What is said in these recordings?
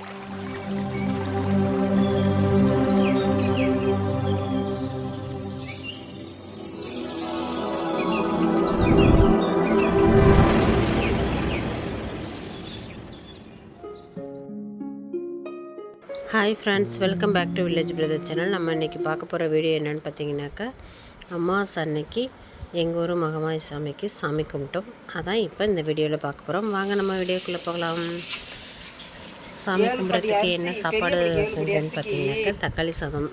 Hi friends welcome back to village brother channel நம்ம இன்றைக்கி பார்க்க போகிற வீடியோ என்னென்னு பார்த்தீங்கன்னாக்கா அம்மாஸ் அன்னைக்கு எங்கள் ஊர் மகமாய் சாமிக்கு சாமி கும்பிட்டோம். அதான் இப்போ இந்த வீடியோவில் பார்க்க போகிறோம் வாங்க நம்ம வீடியோக்குள்ளே போகலாம். சாமி கும்பிட்றதுக்கு என்ன சாப்பாடு செஞ்சேன்னு பார்த்தீங்கன்னாக்கா தக்காளி சாதம்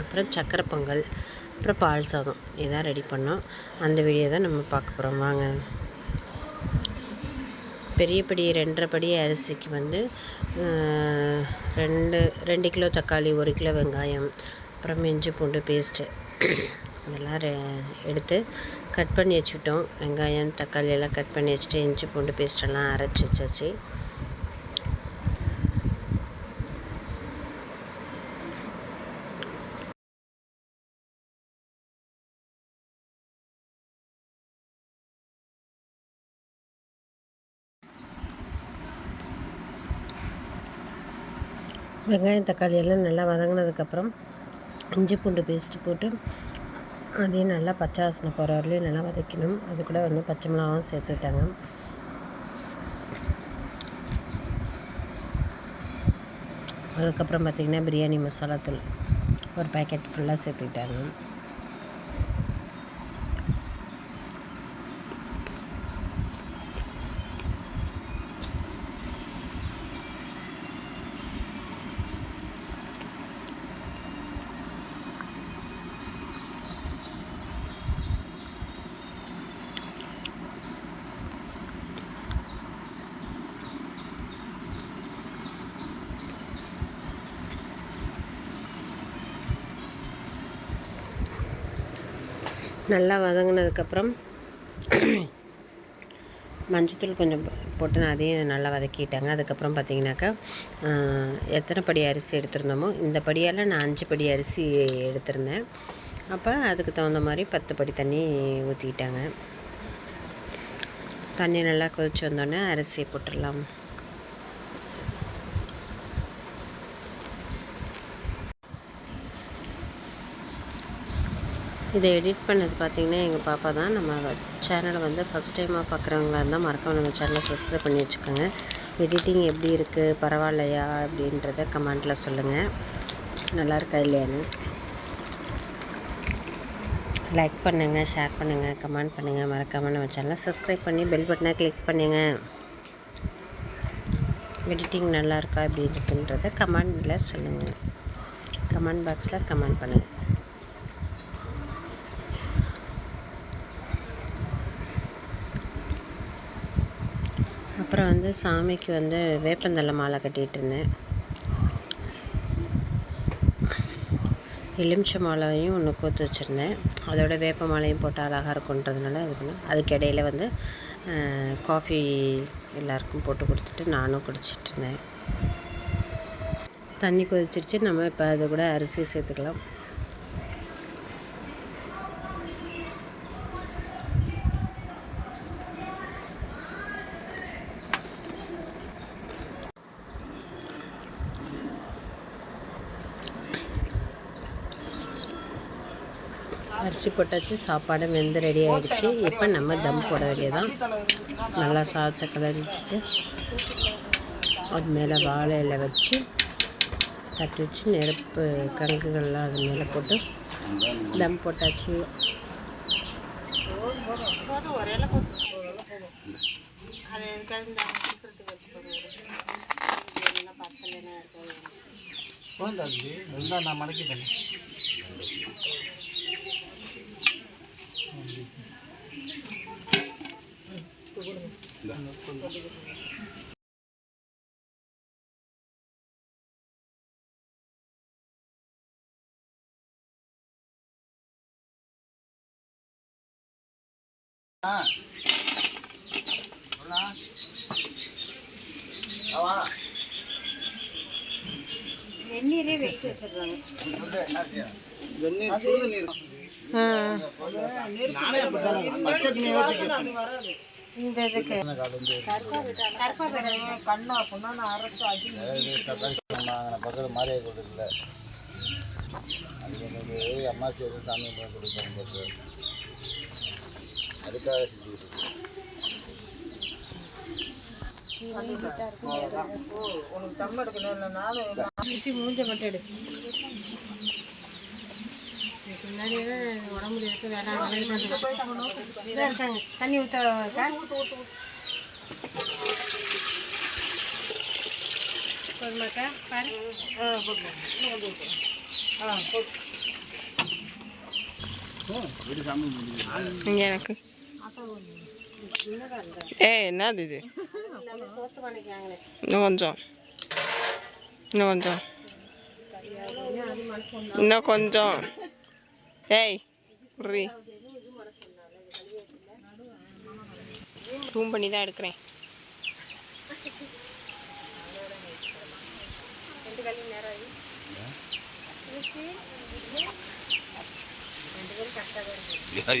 அப்புறம் சக்கரை பொங்கல் அப்புறம் பால் சாதம். இதான் ரெடி பண்ணோம். அந்த வீடியோ தான் நம்ம பார்க்க போகிறோம் வாங்க. பெரிய படி ரெண்டரை படி அரிசிக்கு வந்து ரெண்டு ரெண்டு கிலோ தக்காளி ஒரு கிலோ வெங்காயம் அப்புறம் இஞ்சி பூண்டு பேஸ்ட்டு இதெல்லாம் ரெ எடுத்து கட் பண்ணி வச்சுட்டோம். வெங்காயம் தக்காளி எல்லாம் கட் பண்ணி வச்சுட்டு இஞ்சி பூண்டு பேஸ்ட்டெல்லாம் அரைச்சி வச்சாச்சு. வெங்காயம் தக்காளி எல்லாம் நல்லா வதங்கினதுக்கப்புறம் இஞ்சி பூண்டு பேஸ்ட்டு போட்டு அதையும் நல்லா பச்சை வாசனை போகிற வரலையும் நல்லா வதக்கணும் அது கூட வந்து பச்சை மிளகாவும் சேர்த்துட்டாங்க அதுக்கப்புறம் பார்த்திங்கன்னா பிரியாணி மசாலா தூள் ஒரு பேக்கெட் ஃபுல்லாக சேர்த்துக்கிட்டாங்க. நல்லா வதங்கினதுக்கப்புறம் மஞ்சத்தூள் கொஞ்சம் போட்டு நான் அதையும் நல்லா வதக்கிட்டாங்க. அதுக்கப்புறம் பார்த்தீங்கன்னாக்கா எத்தனை படி அரிசி எடுத்திருந்தோமோ இந்த படியால் நான் அஞ்சு படி அரிசி எடுத்திருந்தேன். அப்போ அதுக்கு தகுந்த மாதிரி பத்து படி தண்ணி ஊற்றிக்கிட்டாங்க தண்ணி நல்லா கொதிச்சு வந்தோடனே அரிசியை போட்டுடலாம். இதை எடிட் பண்ணது பார்த்திங்கன்னா எங்கள் பாப்பா தான் நம்ம சேனலை வந்து ஃபஸ்ட் டைமாக பார்க்குறவங்களா இருந்தால் மறக்காமல் நம்ம சேனலை சப்ஸ்கிரைப் பண்ணி வச்சுக்கோங்க. எடிட்டிங் எப்படி இருக்குது பரவாயில்லையா அப்படின்றத கமெண்ட்டில் சொல்லுங்கள் நல்லா இருக்கா இல்லையான்னு. லைக் பண்ணுங்கள் ஷேர் பண்ணுங்கள் கமெண்ட் பண்ணுங்கள் மறக்காமல் நம்ம சேனலை சப்ஸ்கிரைப் பண்ணி பெல் பட்டனை கிளிக் பண்ணுங்கள் எடிட்டிங் நல்லா இருக்கா எப்படி இருக்குன்றத கமெண்டில் சொல்லுங்கள் கமெண்ட் பாக்ஸில் கமெண்ட் பண்ணுங்கள் அப்புறம் வந்து சாமிக்கு வந்து வேப்பந்தலை மாலை கட்டிகிட்டு இருந்தேன் எலுமிச்சை மாலையும் ஒன்று கோத்து வச்சுருந்தேன். அதோட வேப்ப மாலையும் போட்டு அழகாக இருக்குன்றதுனால இது பண்ணேன். அதுக்கு இடையில வந்து காஃபி எல்லாருக்கும் போட்டு கொடுத்துட்டு நானும் குடிச்சிட்டு இருந்தேன் தண்ணி கொதிச்சிருச்சு. நம்ம இப்போ அது கூட அரிசி சேர்த்துக்கலாம். அரிசி போட்டாச்சு சாப்பாடு வெந்து ரெடி ஆகிடுச்சு இப்போ நம்ம தம் போட வேண்டியதான் நல்லா சாதத்தை கலரிச்சுட்டு அது மேலே வாழை இலை வச்சு தட்டி வச்சு நெருப்பு கணக்குகள்லாம் அது மேலே போட்டு தம் போட்டாச்சு. போந்தாச்சு வெந்நீர் சுடு நீர் நானே அப்படித்தான் பச்சை தண்ணி ஊற்றி இந்த இதுக்கு கண்ணா நான் அரைச்சு பக்கத்தில் மாரியா கொடுக்கல அது அம்மாசி எதுவும் சாமி கொடுப்பாங்க அதுக்காக செஞ்சுக்கிட்டு. உனக்கு தம் எடுக்கணும் நானும் மூஞ்ச மட்டும் எடு இதுக்கு முன்னாடியே உடம்புல இருக்க தண்ணி ஊற்ற போதுமாக்கா பாரு. எனக்கு. ஏ என்னது இது? இன்னும் கொஞ்சம். இன்னும் கொஞ்சம். இன்னும் கொஞ்சம். ஏய் புரி ஜூம் பண்ணி தான் எடுக்கிறேன்.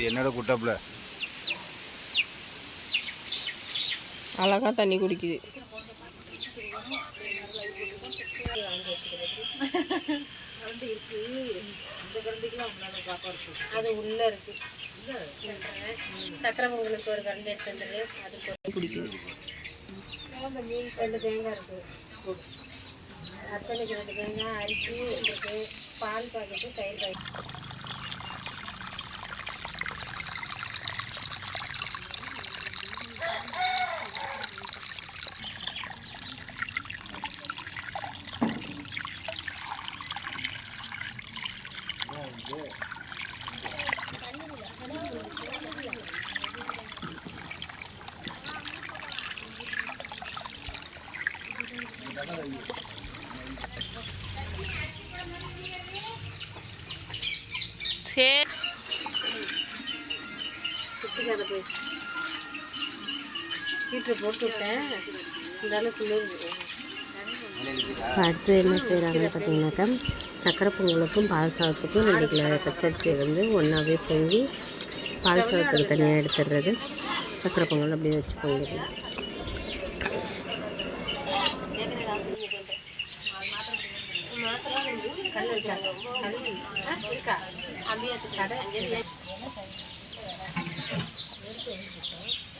என்னோட குட்டாப்புல. அழகா தண்ணி குடிக்குது. அது உள்ள இருக்கு. சக்கரை பொங்கலுக்கு ஒரு கரண்டி எடுத்து வந்துரு அதுக்கு ஒரு குடிக்குது ரெண்டு தேங்காய் இருக்கு. அச்சனைக்கு ரெண்டு தேங்காய் அரிசி இருக்கு பால் பாக்கெட்டு தயிர் பாக்கெட் ஹீட்ரு போட்டு விட்டேன் இருந்தாலும் குளிர் அடுத்து என்ன செய்கிறாங்கன்னு பார்த்தீங்கன்னாக்கா சக்கரை பொங்கலுக்கும் பால் சாதத்துக்கும் ரெண்டு கிலோ பச்சரிசியை வந்து ஒன்றாவே பொங்கி பால் சாதத்துக்கு தனியாக எடுத்துடுறது சக்கரை பொங்கல் அப்படியே வச்சு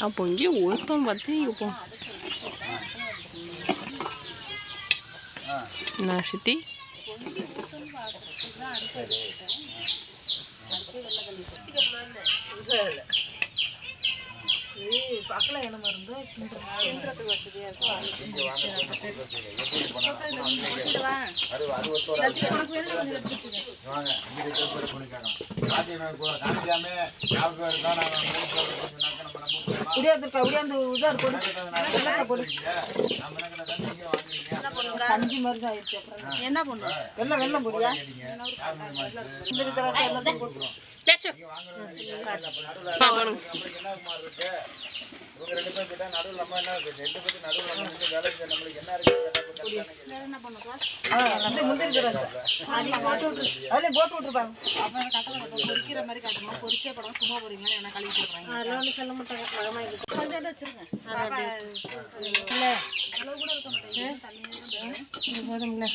அப்போ இங்கே ஒருத்தன் பார்த்து இப்போ நான் சித்தி பக்கத்தில் என்ன மருந்து சின்றதுக்கு வசதியாக இருக்கும் உடையாந்துருக்கா உடையாந்து இதாக போடு. வாங்குறீங்க கஞ்சி மாதிரி தான் ஆயிடுச்சு அப்புறம் என்ன? பண்ணு? வெள்ளம் வெள்ளம் பொடியா? இந்த இருக்கிற எல்லாத்தையும் நடுவில் நம்ம என்ன இருக்கு? ரெண்டு பேருக்கு நடுவில் நம்மளுக்கு என்ன இருக்கு? கேட்டா ஆ, இந்த அதில் போட்டு விட்ரு அதில் போட்டு விட்ருப்பாங்க பொரிக்கிற மாதிரி காட்டுமா பொரிச்சே படம் சும்மா போறீங்கன்னு என்ன கழுவி போடுறாங்க அதெல்லாம் ஒன்றும் சொல்ல மாட்டாங்க மகமா கொஞ்சம் வச்சிருங்க இல்லை அளவு கூட இருக்க மாட்டேங்குது இது போதும்ல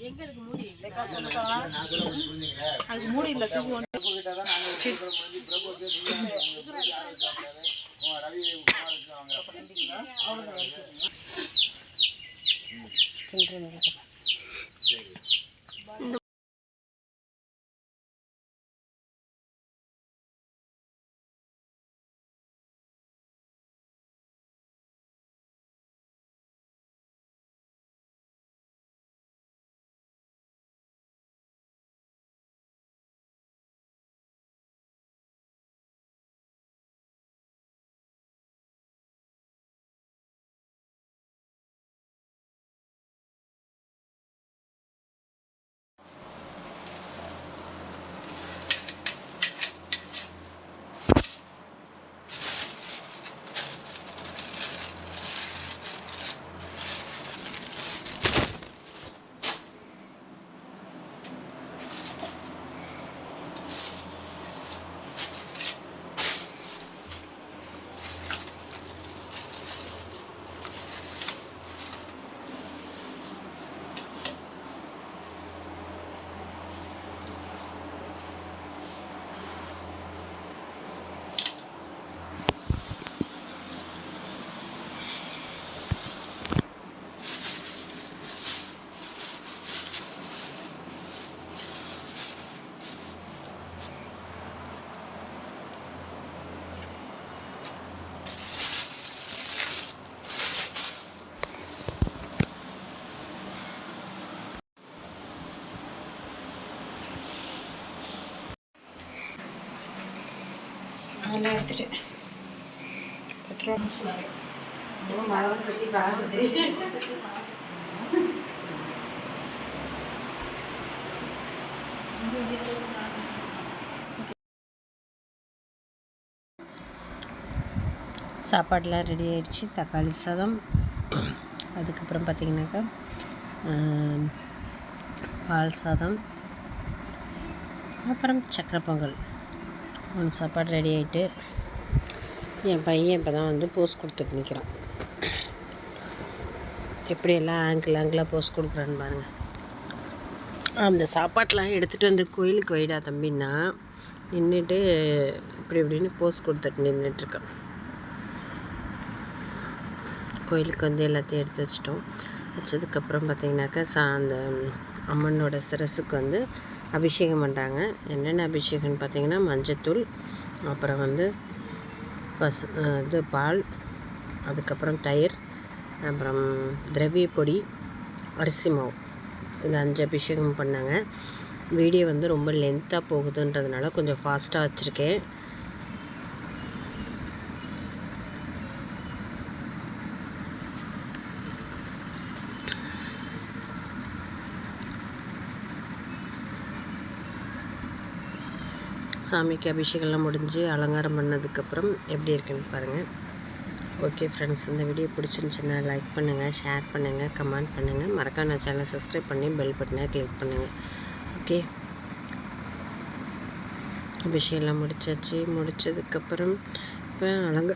எங்க இருக்கு மூடி அதுக்கு மூடி இல்லை தூக்கி ஒன்று ரவி குமார் வாங்க கிண்டுறது எடுத்துட்டேன் பத்து ரூபா மழை சுற்றி சாப்பாடெலாம் ரெடி ஆயிடுச்சு தக்காளி சாதம் அதுக்கப்புறம் பார்த்திங்கனாக்கா பால் சாதம் அப்புறம் சக்கரை பொங்கல் சாப்பாடு ரெடி ஆகிட்டு என் பையன் இப்போ தான் வந்து போஸ் கொடுத்துட்டு நிற்கிறான் எப்படியெல்லாம் ஆங்கிள் ஆங்கிளாக போஸ் கொடுக்குறான்னு பாருங்கள் அந்த சாப்பாட்டெலாம் எடுத்துகிட்டு வந்து கோயிலுக்கு வைடா தம்பின்னா நின்றுட்டு இப்படி இப்படின்னு போஸ் கொடுத்துட்டு நின்றுட்டுருக்கேன் கோயிலுக்கு வந்து எல்லாத்தையும் எடுத்து வச்சிட்டோம். வச்சதுக்கப்புறம் பார்த்திங்கனாக்கா சா அந்த அம்மனோட சிரசுக்கு வந்து அபிஷேகம் பண்ணுறாங்க என்னென்ன அபிஷேகம்னு பார்த்தீங்கன்னா மஞ்சத்தூள் அப்புறம் வந்து பசு இது பால் அதுக்கப்புறம் தயிர் அப்புறம் திரவிய பொடி அரிசி மாவு. இது அஞ்சு அபிஷேகம் பண்ணாங்க. வீடியோ வந்து ரொம்ப லென்த்தாக போகுதுன்றதுனால கொஞ்சம் ஃபாஸ்ட்டாக வச்சுருக்கேன். சாமிக்கு அபிஷேகம்லாம் முடிஞ்சு அலங்காரம் பண்ணதுக்கப்புறம் எப்படி இருக்குன்னு பாருங்கள் ஓகே ஃப்ரெண்ட்ஸ் இந்த வீடியோ பிடிச்சிருந்துச்சுன்னா லைக் பண்ணுங்கள் ஷேர் பண்ணுங்கள் கமெண்ட் பண்ணுங்கள் மறக்காம சேனலை சப்ஸ்கிரைப் பண்ணி பெல் பட்டனை கிளிக் பண்ணுங்கள் ஓகே அபிஷேகம்லாம் முடிச்சாச்சு. முடித்ததுக்கப்புறம் இப்போ அலங்க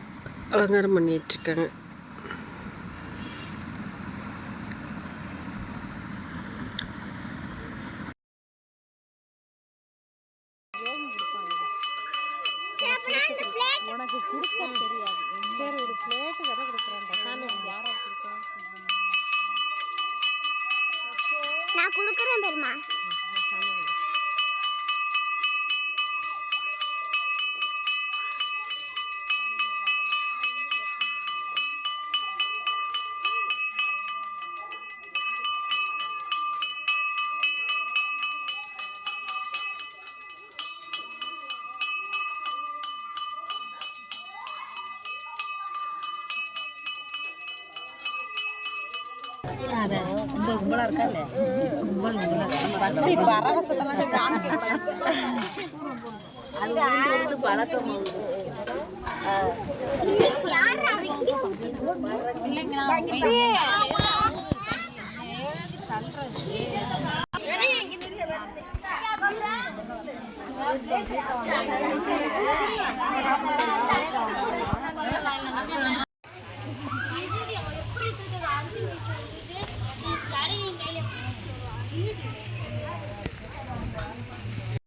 அலங்காரம் பண்ணிகிட்ருக்காங்க கொடுக்க தெரியாது. சரி ஒரு பிளேட்டு வரை கொடுக்குறேன். சாமி யாரோ கொடுக்க நான் கொடுக்குறேன் பெருமா கும்பல் கும்பலா இருக்கா இல்ல? கும்பல் பரவசத்தெல்லாம் அது பழக்கம்